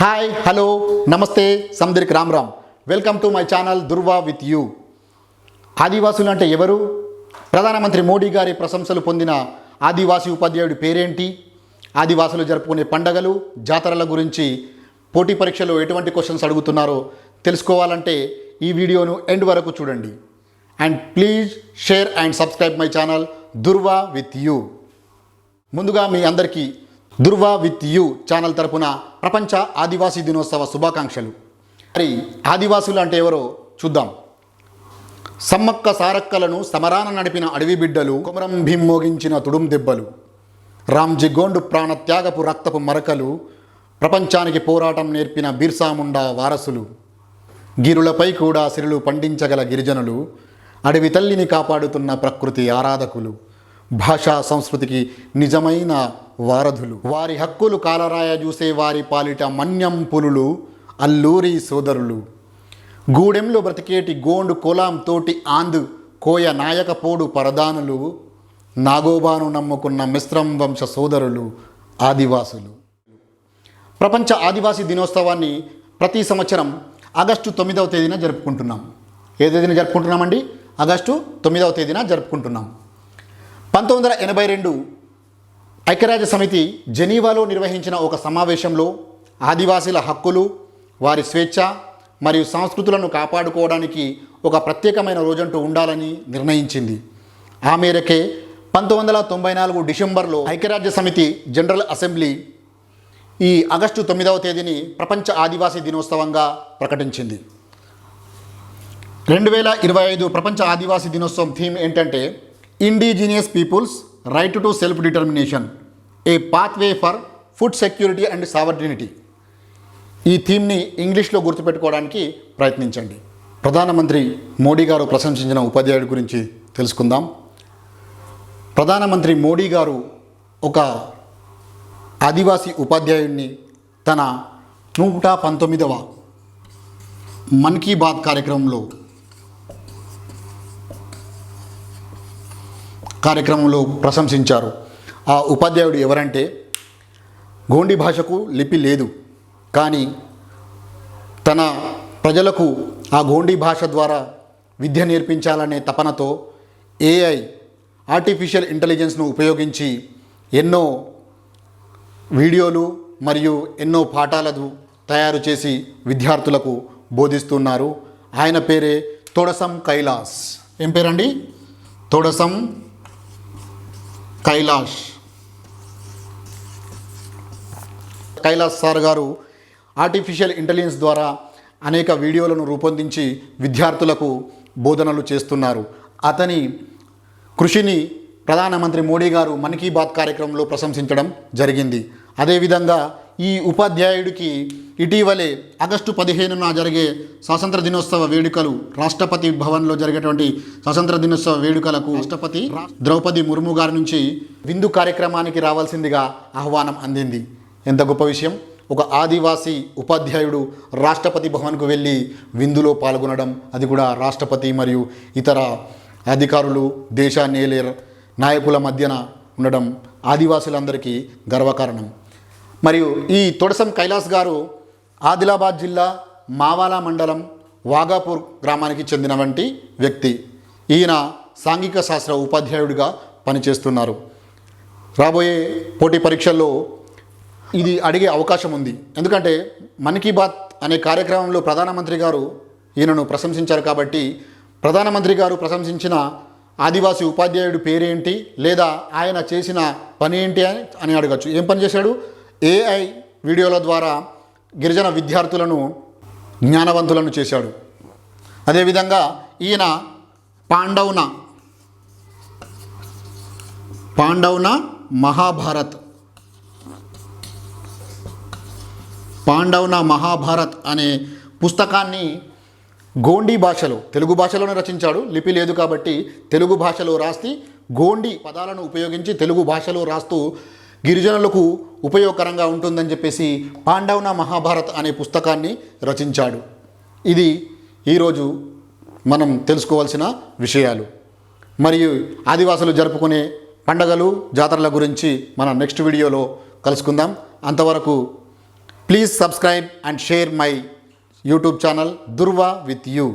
Hi hello నమస్తే సందరికి Ram Ram welcome to my channel Durva with you ఆదివాసులు అంటే ఎవరు? ప్రధానమంత్రి మోడీ గారి ప్రశంసలు పొందిన ఆదివాసీ ఉపాధ్యాయుడి పేరేంటి? ఆదివాసులు జరుపుకునే పండగలు జాతరల గురించి పోటీ పరీక్షలో ఎటువంటి క్వశ్చన్స్ అడుగుతున్నారో తెలుసుకోవాలంటే ఈ వీడియోను ఎండ్ వరకు చూడండి. And please share and subscribe my channel Durva with you ముందుగా మీ అందరికీ దుర్వా విత్ యూ ఛానల్ తరపున ప్రపంచ ఆదివాసీ దినోత్సవ శుభాకాంక్షలు. మరి ఆదివాసులు అంటే ఎవరో చూద్దాం. సమ్మక్క సారక్కలను సమరాన నడిపిన అడవి బిడ్డలు కొమరం భీం మోగించిన తుడుం దెబ్బలు. రామ్జీ గోండు ప్రాణత్యాగపు రక్తపు మరకలు. ప్రపంచానికి పోరాటం నేర్పిన బిర్సాముండా వారసులు. గిరులపై కూడా సిరులు పండించగల గిరిజనులు. అడవి తల్లిని కాపాడుతున్న ప్రకృతి ఆరాధకులు. భాషా సంస్కృతికి నిజమైన వారధులు. వారి హక్కులు కాలరాయ చూసే వారి పాలిట మన్యం పులులు అల్లూరి సోదరులు. గూడెంలో బ్రతికేటి గోండు కోలాం తోటి ఆందు కోయ నాయకపోడు పరదానులు నాగోబాను నమ్ముకున్న మిశ్రం వంశ సోదరులు ఆదివాసులు. ప్రపంచ ఆదివాసీ దినోత్సవాన్ని ప్రతి సంవత్సరం ఆగస్టు తొమ్మిదవ తేదీన జరుపుకుంటున్నాం. ఏ తేదీన జరుపుకుంటున్నామండి? ఆగస్టు తొమ్మిదవ తేదీన జరుపుకుంటున్నాం. పంతొమ్మిది వందల ఎనభై రెండు ఐక్యరాజ్య సమితి జెనీవాలో నిర్వహించిన ఒక సమావేశంలో ఆదివాసీల హక్కులు వారి స్వేచ్ఛ మరియు సంస్కృతులను కాపాడుకోవడానికి ఒక ప్రత్యేకమైన రోజంటూ ఉండాలని నిర్ణయించింది. ఆ మేరకే పంతొమ్మిది వందల తొంభై నాలుగు డిసెంబర్లో ఐక్యరాజ్య సమితి జనరల్ అసెంబ్లీ ఈ ఆగస్టు తొమ్మిదవ తేదీని ప్రపంచ ఆదివాసీ దినోత్సవంగా ప్రకటించింది. రెండు వేల ఇరవై ఐదు ప్రపంచ ఆదివాసీ దినోత్సవం థీమ్ ఏంటంటే indigenous peoples right to self determination a pathway for food security and sovereignty ఈ థీమ్ని ఇంగ్లీష్లో గుర్తుపెట్టుకోవడానికి ప్రయత్నించండి. ప్రధానమంత్రి మోడీ గారు ప్రశంసించిన ఉపాధ్యాయుడి గురించి తెలుసుకుందాం. ప్రధానమంత్రి మోడీ గారు ఒక ఆదివాసీ ఉపాధ్యాయుడిని తన నూట పంతొమ్మిదవ మన్ కీ బాత్ కార్యక్రమంలో కార్యక్రమంలో ప్రశంసించారు. ఆ ఉపాధ్యాయుడు ఎవరంటే గోండి భాషకు లిపి లేదు కానీ తన ప్రజలకు ఆ గోండి భాష ద్వారా విద్య నేర్పించాలనే తపనతో ఏఐ ఆర్టిఫిషియల్ ఇంటెలిజెన్స్ను ఉపయోగించి ఎన్నో వీడియోలు మరియు ఎన్నో పాఠాలను తయారు చేసి విద్యార్థులకు బోధిస్తున్నారు. ఆయన పేరే తొడసం కైలాస్. ఏం పేరండి? తొడసం కైలాష్. కైలాస్ సార్ గారు ఆర్టిఫిషియల్ ఇంటెలిజెన్స్ ద్వారా అనేక వీడియోలను రూపొందించి విద్యార్థులకు బోధనలు చేస్తున్నారు. అతని కృషిని ప్రధానమంత్రి మోడీ గారు మన్ కీ బాత్ కార్యక్రమంలో ప్రశంసించడం జరిగింది. అదేవిధంగా ఈ ఉపాధ్యాయుడికి ఇటీవలే ఆగస్టు పదిహేనున జరిగే స్వాతంత్ర దినోత్సవ వేడుకలు రాష్ట్రపతి భవన్లో జరిగేటువంటి స్వాతంత్ర దినోత్సవ వేడుకలకు రాష్ట్రపతి? ద్రౌపది ముర్ము గారి నుంచి విందు కార్యక్రమానికి రావాల్సిందిగా ఆహ్వానం అందింది. ఎంత గొప్ప విషయం. ఒక ఆదివాసీ ఉపాధ్యాయుడు రాష్ట్రపతి భవన్కు వెళ్ళి విందులో పాల్గొనడం అది కూడా రాష్ట్రపతి మరియు ఇతర అధికారులు దేశాన్ని ఏలే నాయకుల మధ్యన ఉండడం ఆదివాసులందరికీ గర్వకారణం. మరియు ఈ తొడసం కైలాస్ గారు ఆదిలాబాద్ జిల్లా మావాలా మండలం వాగాపూర్ గ్రామానికి చెందిన వంటి వ్యక్తి. ఈయన సాంఘిక శాస్త్ర ఉపాధ్యాయుడిగా పనిచేస్తున్నారు. రాబోయే పోటీ పరీక్షల్లో ఇది అడిగే అవకాశం ఉంది. ఎందుకంటే మన్ కీ బాత్ అనే కార్యక్రమంలో ప్రధానమంత్రి గారు ఈయనను ప్రశంసించారు కాబట్టి ప్రధానమంత్రి గారు ప్రశంసించిన ఆదివాసీ ఉపాధ్యాయుడి పేరేంటి లేదా ఆయన చేసిన పని ఏంటి అని అని అడగచ్చు. ఏం పని చేశాడు? ఏఐ వీడియోల ద్వారా గిరిజన విద్యార్థులను జ్ఞానవంతులను చేశాడు. అదేవిధంగా ఈయన పాండవున పాండవున మహాభారత్. పాండవున మహాభారత్ అనే పుస్తకాన్ని గోండీ భాషలో తెలుగు భాషలోనే రచించాడు. లిపి లేదు కాబట్టి తెలుగు భాషలో రాసి గోండి పదాలను ఉపయోగించి తెలుగు భాషలో రాస్తూ గిరిజనులకు ఉపయోగకరంగా ఉంటుందని చెప్పేసి పాండవన మహాభారత్ అనే పుస్తకాన్ని రచించాడు. ఇది ఈరోజు మనం తెలుసుకోవాల్సిన విషయాలు. మరియు ఆదివాసులు జరుపుకునే పండగలు జాతరల గురించి మనం నెక్స్ట్ వీడియోలో కలుసుకుందాం. అంతవరకు please subscribe and share my YouTube channel Durva with you.